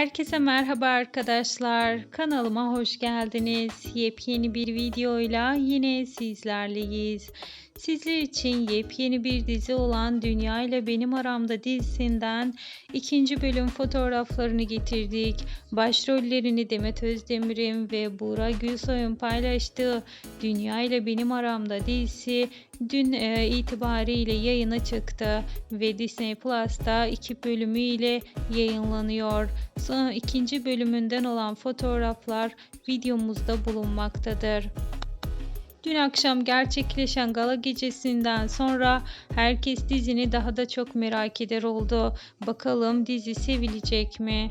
Herkese merhaba arkadaşlar. Kanalıma hoş geldiniz. Yepyeni bir videoyla yine sizlerleyiz. Sizler için yepyeni bir dizi olan Dünya ile Benim Aramda dizisinden ikinci bölüm fotoğraflarını getirdik. Başrollerini Demet Özdemir'in ve Buğra Gülsoy'un paylaştığı Dünya ile Benim Aramda dizisi dün e, itibariyle yayına çıktı ve Disney Plus'ta iki bölümüyle yayınlanıyor. Sonra ikinci bölümünden olan fotoğraflar videomuzda bulunmaktadır. Dün akşam gerçekleşen gala gecesinden sonra herkes dizini daha da çok merak eder oldu. Bakalım dizi sevilecek mi?